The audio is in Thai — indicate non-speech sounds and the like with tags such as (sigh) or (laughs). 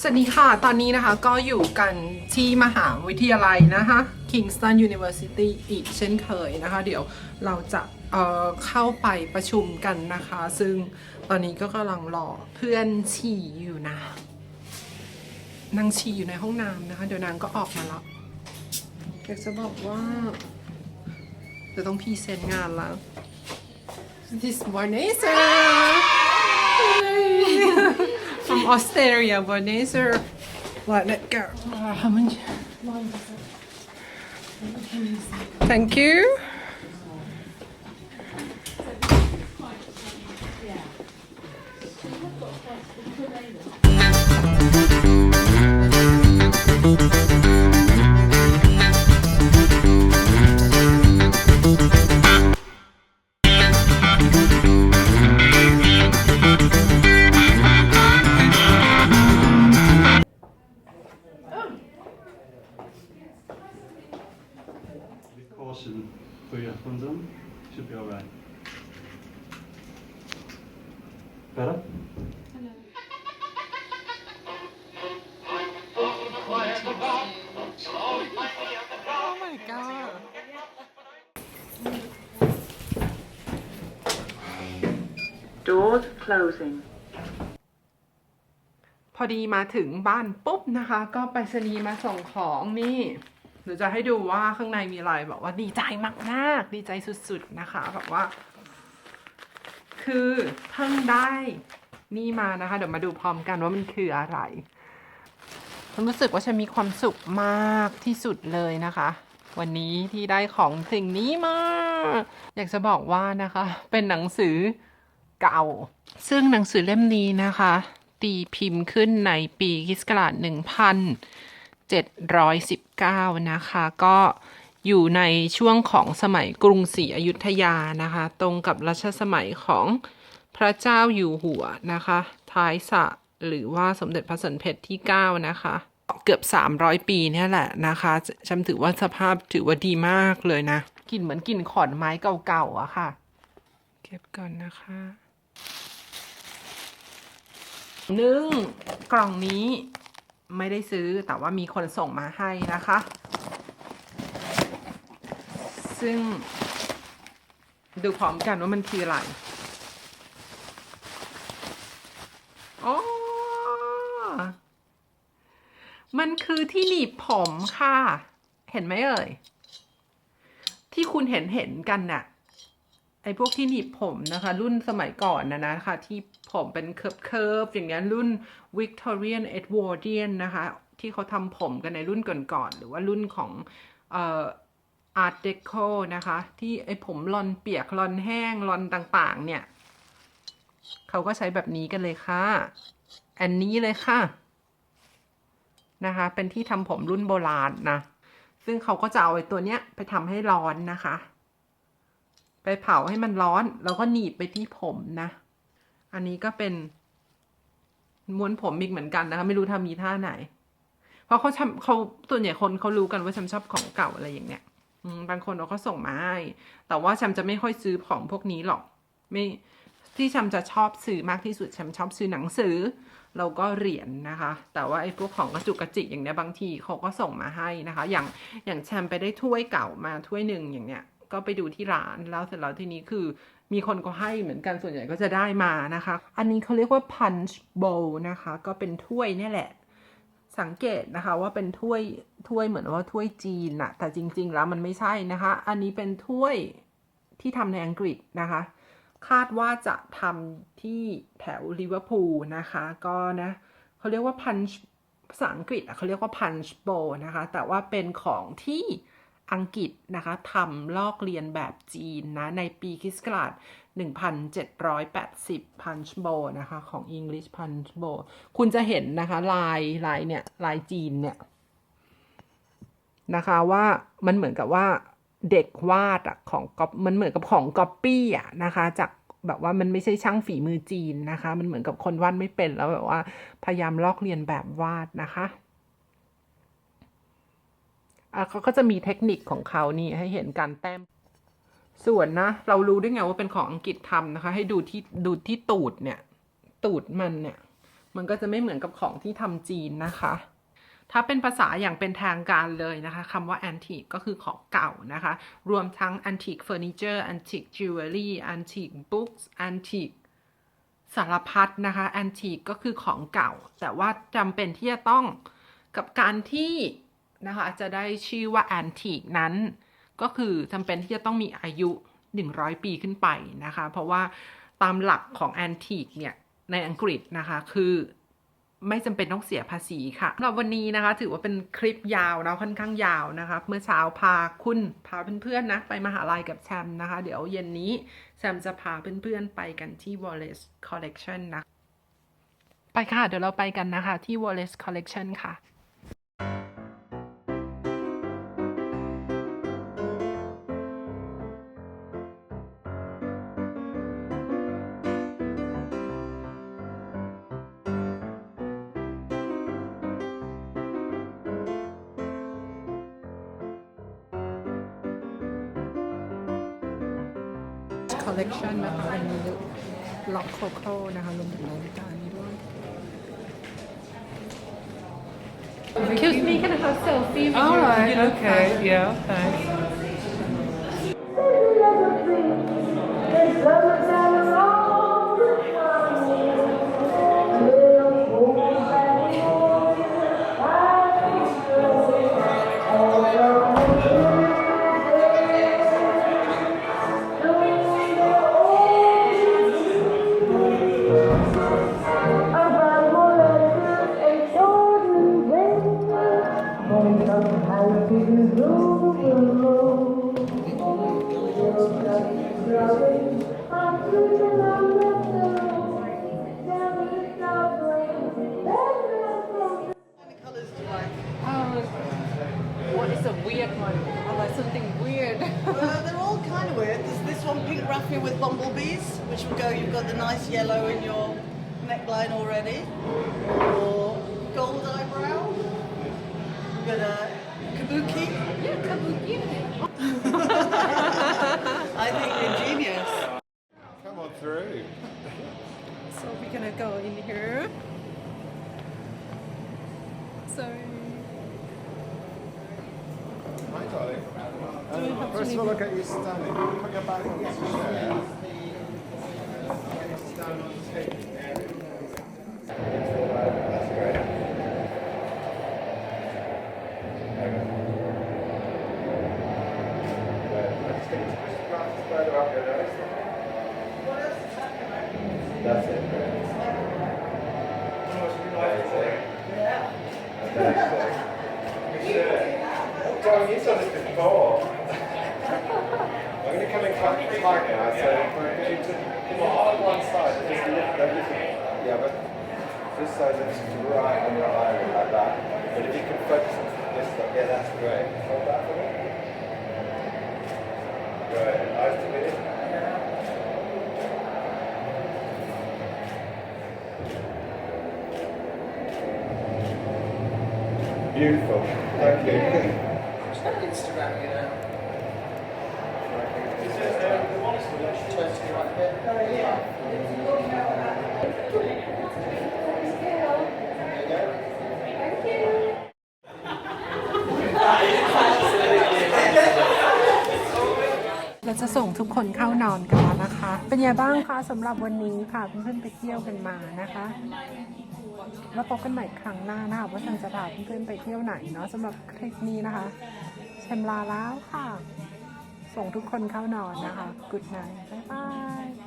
สวัสดีค่ะ ตอนนี้นะคะก็อยู่กันที่มหาวิทยาลัยนะคะ Kingston University อีกเช่นเคยนะคะ เดี๋ยวเราจะเเข้าไปประชุมกันนะคะ ซึ่งตอนนี้ก็กำลังรอเพื่อนฉี่อยู่นะ นางฉี่อยู่ในห้องน้ำนะคะ เดี๋ยวนางก็ออกมาแล้วอยากจะบอกว่าจะต้องพีเซนงานแล้ว This Vanessa from Australia Vanessa let it go? Thank you Oh my god Doors closing. พอดีมาถึงบ้านปุ๊บนะคะ ก็ไปรษณีย์มาส่งของนี่เดี๋ยวจะให้ดูว่าข้างในมีอะไรแบบว่าดีใจมากๆ ดีใจสุดๆนะคะแบบว่า คือเพิ่งได้นี่มานะคะ เดี๋ยวมาดูพร้อมกันว่ามันคืออะไร ฉันรู้สึกว่าฉันมีความสุขมากที่สุดเลยนะคะ วันนี้ที่ได้ของสิ่งนี้มา อยากจะบอกว่านะคะ เป็นหนังสือเก่า ซึ่งหนังสือเล่มนี้นะคะ ตีพิมพ์ขึ้นในปีคิสต์ศักราช1719 นะคะ ก็อยู่ในช่วงของสมัยกรุงศรีอยุธยานะคะ ตรงกับรัชสมัยของพระเจ้าอยู่หัวนะคะ ท้ายสะ หรือว่าสมเด็จพระสันเพชรที่ 9 นะคะ เกือบ 300 ปีเนี่ยแหละนะคะฉันถือว่าสภาพถือว่าดีมากเลยนะกลิ่นเหมือนกลิ่นขอนไม้เก่าๆอะค่ะ เก็บก่อนนะคะหนึ่งกล่องนี้ไม่ได้ซื้อแต่ว่ามีคนส่งมาให้นะคะ ซึ่งดูพร้อมกันว่ามันคืออะไรอ๋อมัน คือที่หนีบผมค่ะ เห็นไหมเอ่ย ที่คุณเห็นเห็นกันน่ะ ไอ้พวกที่หนีบผมนะคะ รุ่นสมัยก่อนนะนะคะ ที่ผมเป็นเคิร์ฟเคิร์ฟอย่างเงี้ยรุ่น Victorian Edwardian นะคะ ที่เขาทำผมกันในรุ่นก่อนๆหรือว่ารุ่นของเอ่อ Art Deco นะคะ ที่ไอ้ผมลอนเปียกลอนแห้งลอนต่างๆ เนี่ย เขาก็ใช้แบบนี้กันเลยค่ะ อันนี้เลยค่ะ นะคะ เป็นที่ทำผมรุ่นโบราณนะ ซึ่งเขาก็จะเอาไอ้ตัวเนี้ยไปทำให้ร้อนนะคะ ไปเผาให้มันร้อน แล้วก็หนีบไปที่ผมนะ อันนี้ก็เป็นม้วนผมอีกเหมือนกันนะคะ ไม่รู้ทำมีท่าไหน เพราะเขาทำเขาส่วนใหญ่คนเขารู้กันว่าฉันชอบของเก่าอะไรอย่างเนี้ยบางคนเราก็ส่งมาให้ แต่ว่าฉันจะไม่ค่อยซื้อของพวกนี้หรอก ไม่ที่ฉันจะชอบซื้อมากที่สุดฉันชอบซื้อหนังสือ แล้วก็เหรียญนะคะ แต่ว่าไอ้พวกของกระจุกกระจิกอย่างเนี้ยบางทีเขาก็ส่งมาให้นะคะ อย่างอย่างแชมไปได้ถ้วยเก่ามาถ้วยหนึ่งอย่างเนี้ยก็ไปดูที่ร้านแล้วเสร็จแล้วทีนี้คือมีคนก็ให้เหมือนกันส่วนใหญ่ก็จะได้มานะคะ อันนี้เขาเรียกว่า punch bowl นะคะ ก็เป็นถ้วยเนี่ยแหละ สังเกตนะคะว่าเป็นถ้วยถ้วยเหมือนว่าถ้วยจีนอะแต่จริง ๆ แล้วมันไม่ใช่นะคะ อันนี้เป็นถ้วยที่ทำในอังกฤษนะคะ คาดว่าจะทำที่แถวลิเวอร์พูลนะคะ ก็นะเขาเรียกว่า punch ภาษาอังกฤษเขาเรียกว่า punch bowl นะคะ แต่ว่าเป็นของที่อังกฤษนะคะทำลอกเลียนแบบจีนนะ ในปีคริสต์ศักราช1780 punch bowl นะคะ ของ English punch bowl คุณจะเห็นนะคะลายลายเนี่ย ลายจีนเนี่ย นะคะว่ามันเหมือนกับว่า เด็กวาดอะของก๊อปมันเหมือนกับของก๊อปปี้อะนะคะ จากแบบว่ามันไม่ใช่ช่างฝีมือจีนนะคะ มันเหมือนกับคนวาดไม่เป็นแล้วแบบว่าพยายามลอกเลียนแบบวาดนะคะอะเขาก็จะมีเทคนิคของเขานี่ให้เห็นการแต้ม ส่วนนะ เรารู้ได้ไงว่าเป็นของอังกฤษทำนะคะ ให้ดูที่ดูที่ตูดเนี่ย ตูดมันเนี่ย มันก็จะไม่เหมือนกับของที่ทำจีนนะคะ ถ้าเป็นภาษาอย่างเป็นทางการเลยนะคะคำว่า antique ก็คือของเก่านะคะ รวมทั้ง antique furniture antique jewelry antique books antique สารพัดนะคะ antique ก็คือของเก่า แต่ว่าจำเป็นที่จะต้องกับการที่นะคะจะได้ชื่อว่า antique นั้น ก็คือจำเป็นที่จะต้องมีอายุ 100 ปีขึ้นไปนะคะ เพราะว่าตามหลักของ antique เนี่ยในอังกฤษนะคะคือ ไม่จำเป็นต้องเสียภาษีค่ะสำหรับวันนี้นะคะ ถือว่าเป็นคลิปยาวนะค่อนข้างยาวนะคะ เมื่อเช้าพาคุณพาเพื่อนๆนะไปมหาลัยกับแชมนะคะ เดี๋ยวเย็นนี้แชมจะพาเพื่อนๆไปกันที่ Wallace Collection นะ ไปค่ะ เดี๋ยวเราไปกันนะคะที่ Wallace Collection ค่ะ collection นะคะอันนี้ล็อกโคโค่นะคะรวมถึงนาฬิกานี้ด้วย Excuse me can I have selfie with All your right, you know, okay, yeah, thanks. With bumblebees, which will go, you've got the nice yellow in your neckline already. Or gold eyebrow. You've got a kabuki. yeah, kabuki. (laughs) I think you're genius. Gonna go in here. So Hi, darling. Um, first of all, look at you standing. Put your back against the chair. Stand on the table. That's great. Good. Just get your push the glasses further up your nose. That's it. Great. Amazing. Fantastic. You should. Before. I'm going to come in quite tight now, so you just come on one side, just lift, it. Yeah, but this side looks right on your eye like that. But if you can focus on this side, yeah, that's great. Hold that for me. Good. Eyes to me. Beautiful. Thank you. Instagram, you know. Thank you. เราจะส่งทุกคนเข้านอนกันแล้วนะคะ เป็นยังไงบ้างคะสำหรับวันนี้ค่ะเพื่อนๆไปเที่ยวกันมานะคะ แล้วพบกันใหม่ครั้งหน้านะคะว่าฉันจะพาเพื่อนๆไปเที่ยวไหนเนาะสำหรับคลิปนี้นะคะเชมลาแล้วค่ะ ส่งทุกคนเข้านอนนะคะ กุดไนบ๊ายบาย